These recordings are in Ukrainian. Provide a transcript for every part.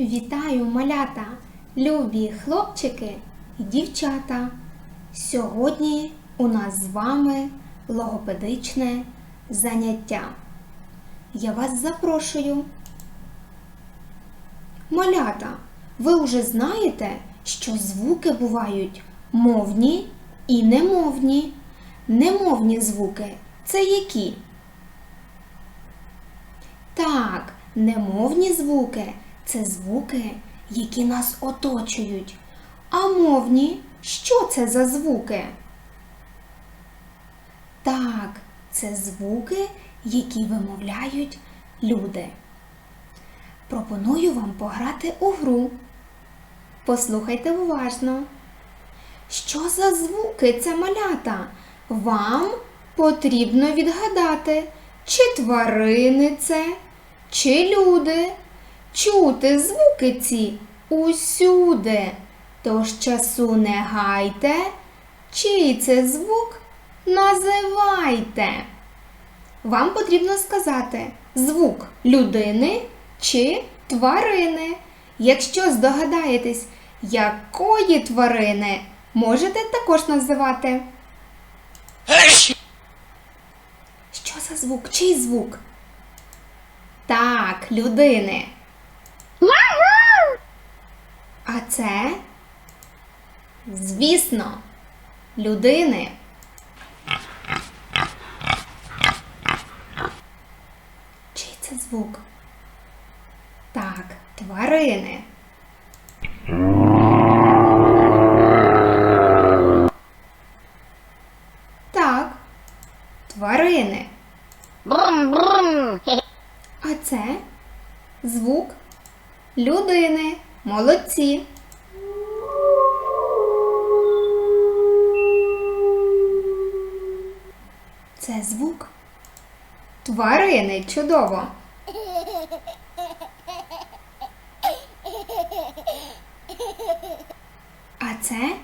Вітаю, малята, любі хлопчики і дівчата. Сьогодні у нас з вами логопедичне заняття. Я вас запрошую. Малята, ви вже знаєте, що звуки бувають мовні і немовні. Немовні звуки це які? Так, немовні звуки це звуки, які нас оточують. А мовні що це за звуки? Так, це звуки, які вимовляють люди. Пропоную вам пограти у гру. Послухайте уважно. Що за звуки це малята? Вам потрібно відгадати, чи тварини це, чи люди. Чути звуки ці усюди. Тож часу не гайте, чий це звук називайте. Вам потрібно сказати звук людини чи тварини. Якщо здогадаєтесь, якої тварини, можете також називати. Що за звук? Чий звук? Так, людини. А це, звісно, людини. Чий це звук? Так, тварини. Так, тварини. Брум-брум. А це звук людини. Молодці. Це звук тварини. Чудово. А це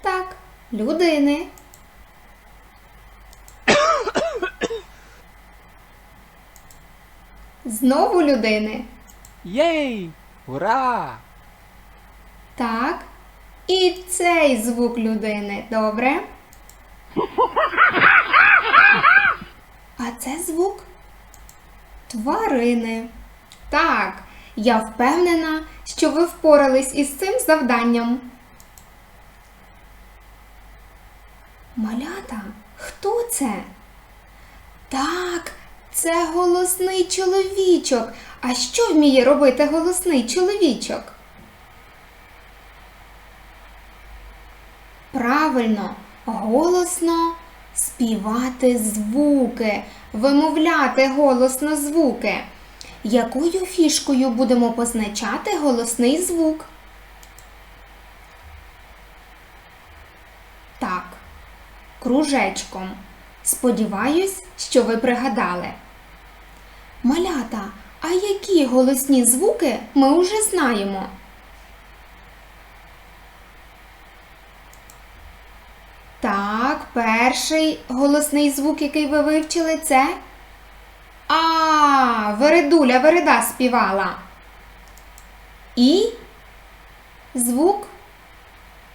так, людини. Знову людини. Єй! Ура! Так. І цей звук людини. Добре. А це звук тварини. Так, я впевнена, що ви впорались із цим завданням. Малята, хто це? Так, це голосний чоловічок. А що вміє робити голосний чоловічок? Правильно, голосно співати звуки, вимовляти голосно звуки. Якою фішкою будемо позначати голосний звук? Так, кружечком. Сподіваюсь, що ви пригадали. Малята, а які голосні звуки ми вже знаємо? Так, перший голосний звук, який ви вивчили, це А. Вередуля Вереда співала. І звук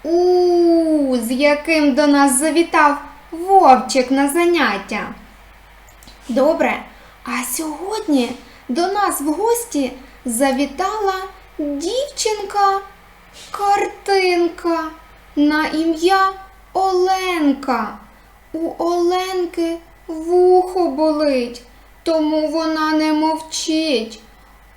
У, з яким до нас завітав вовчик на заняття. Добре, а сьогодні до нас в гості завітала дівчинка картинка на ім'я Оленка. У Оленки вухо болить, тому вона не мовчить.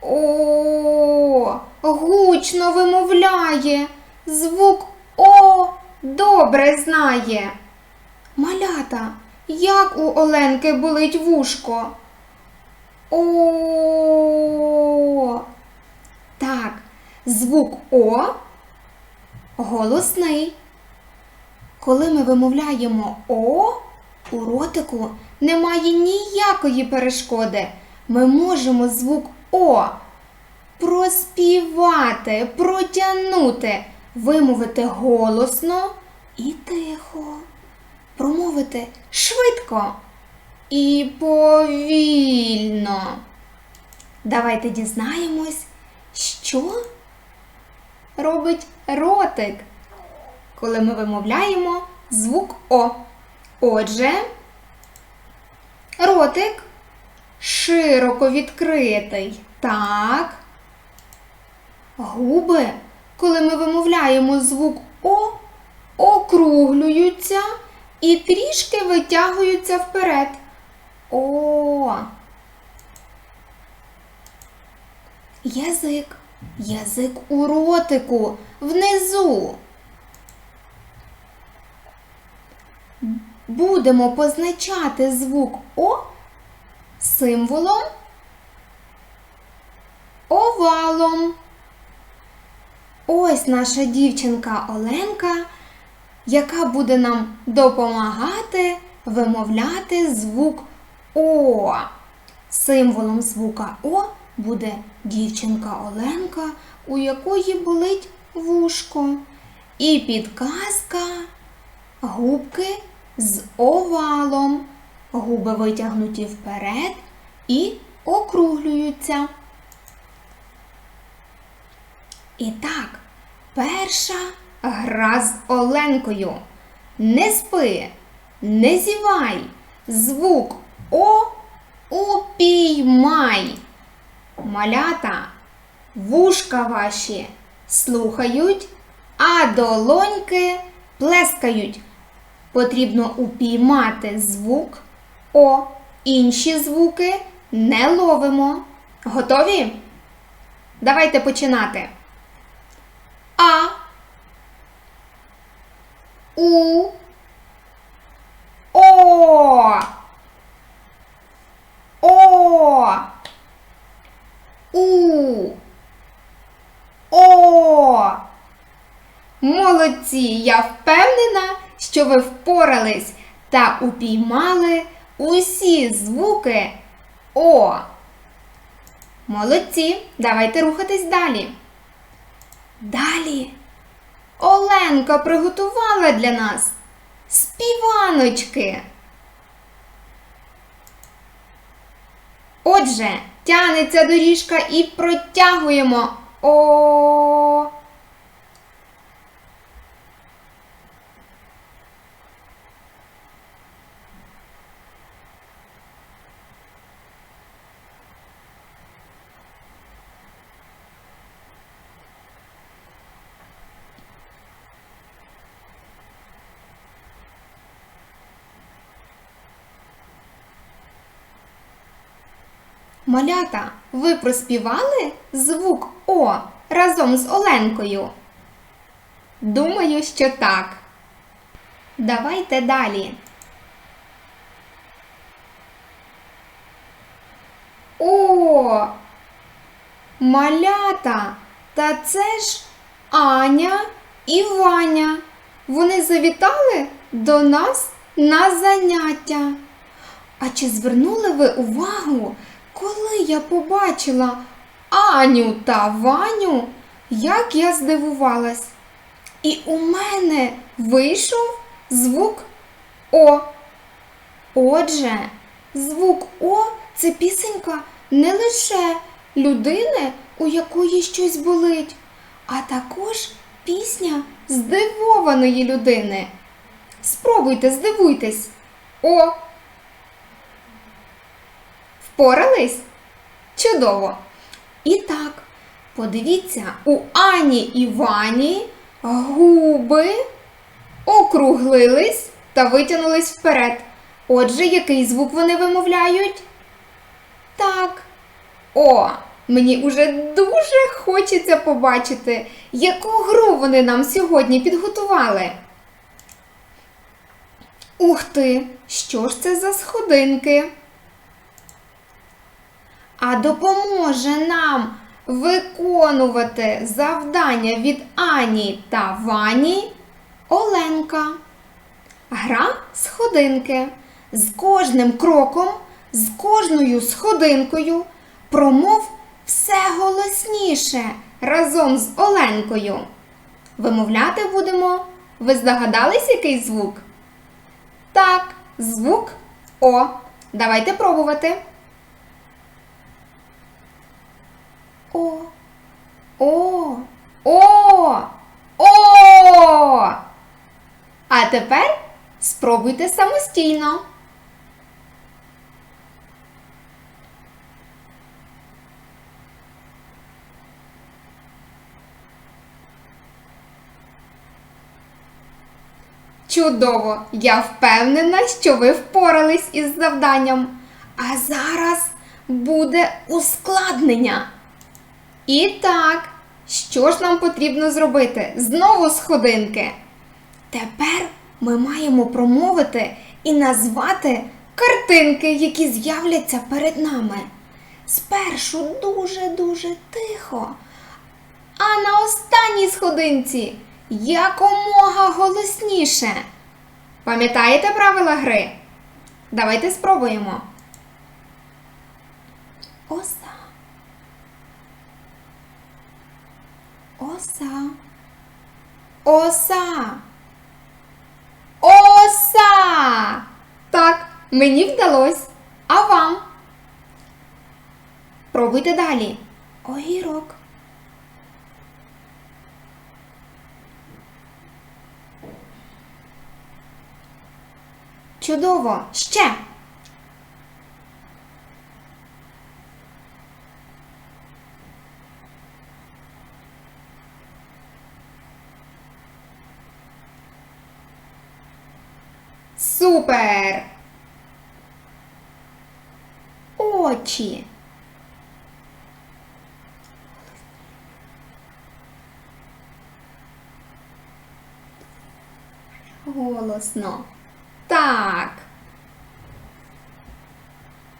О, гучно вимовляє, звук О добре знає. Малята, як у Оленки болить вушко? О. Так, звук О голосний. Коли ми вимовляємо О, у ротику немає ніякої перешкоди. Ми можемо звук О проспівати, протягнути, вимовити голосно і тихо, промовити швидко і повільно. Давайте дізнаємось, що робить ротик, коли ми вимовляємо звук О. Отже, ротик широко відкритий. Так. Губи, коли ми вимовляємо звук О, округлюються і трішки витягуються вперед. О. Язик. Язик у ротику внизу. Будемо позначати звук О символом овалом. Ось наша дівчинка Оленка, яка буде нам допомагати вимовляти звук О. Символом звука О буде дівчинка Оленка, у якої болить вушко. І підказка губки з овалом. Губи витягнуті вперед і округлюються. І так, перша гра з Оленкою. Не спи, не зівай, звук О упіймай. Малята, вушка ваші слухають, а долоньки плескають. Потрібно упіймати звук О. Інші звуки не ловимо. Готові? Давайте починати. А. У. О. О. У. О. Молодці! Я впевнена, що ви впорались та упіймали усі звуки О. Молодці! Давайте рухатись далі. Далі Оленка приготувала для нас співаночки. Отже, тянеться доріжка і протягуємо О. Малята, ви проспівали звук О разом з Оленкою? Думаю, що так. Давайте далі. О! Малята! Та це ж Аня і Ваня. Вони завітали до нас на заняття. А чи звернули ви увагу, коли я побачила Аню та Ваню, як я здивувалась? І у мене вийшов звук О. Отже, звук О це пісенька не лише людини, у якої щось болить, а також пісня здивованої людини. Спробуйте, здивуйтесь. О! Впорались? Чудово! І так, подивіться, у Ані і Вані губи округлились та витягнулись вперед. Отже, який звук вони вимовляють? Так. О, мені уже дуже хочеться побачити, яку гру вони нам сьогодні підготували. Ух ти! Що ж це за сходинки? А допоможе нам виконувати завдання від Ані та Вані Оленка. Гра сходинки. З кожним кроком, з кожною сходинкою промов все голосніше разом з Оленкою. Вимовляти будемо. Ви здогадались, який звук? Так, звук О. Давайте пробувати. О, О! О! О! А тепер спробуйте самостійно. Чудово! Я впевнена, що ви впорались із завданням. А зараз буде ускладнення. І так, що ж нам потрібно зробити? Знову сходинки. Тепер ми маємо промовити і назвати картинки, які з'являться перед нами. Спершу дуже-дуже тихо. А на останній сходинці якомога голосніше. Пам'ятаєте правила гри? Давайте спробуємо. Оса. Оса. Оса. Оса. Так, мені вдалось. А вам? Пробуйте далі. Огірок. Чудово! Ще! Супер! Очі. Голосно. Так.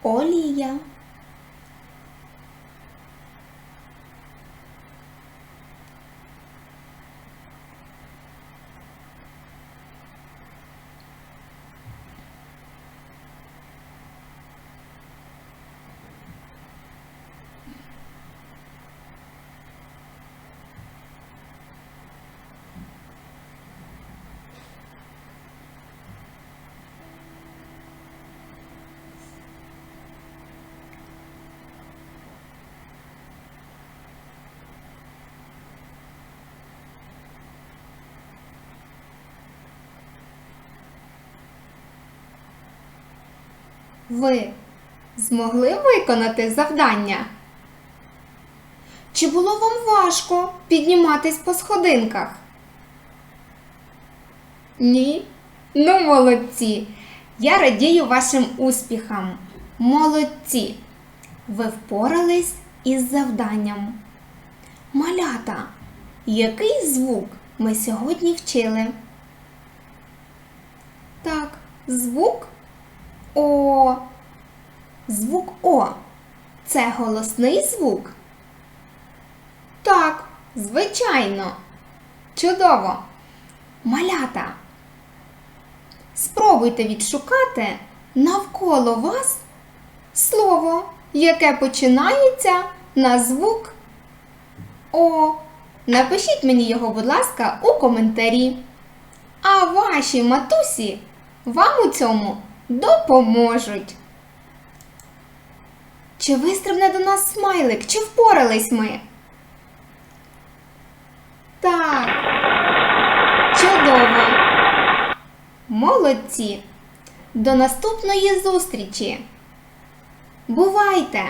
Олія. Ви змогли виконати завдання? Чи було вам важко підніматись по сходинках? Ні? Ну, молодці! Я радію вашим успіхам. Молодці! Ви впорались із завданням. Малята, який звук ми сьогодні вчили? Так, звук О. Звук О. Це голосний звук? Так, звичайно. Чудово. Малята. Спробуйте відшукати навколо вас слово, яке починається на звук О. Напишіть мені його, будь ласка, у коментарі. А ваші матусі вам у цьому допоможуть. Чи вистрибне до нас смайлик? Чи впорались ми? Так. Чудово. Молодці. До наступної зустрічі. Бувайте!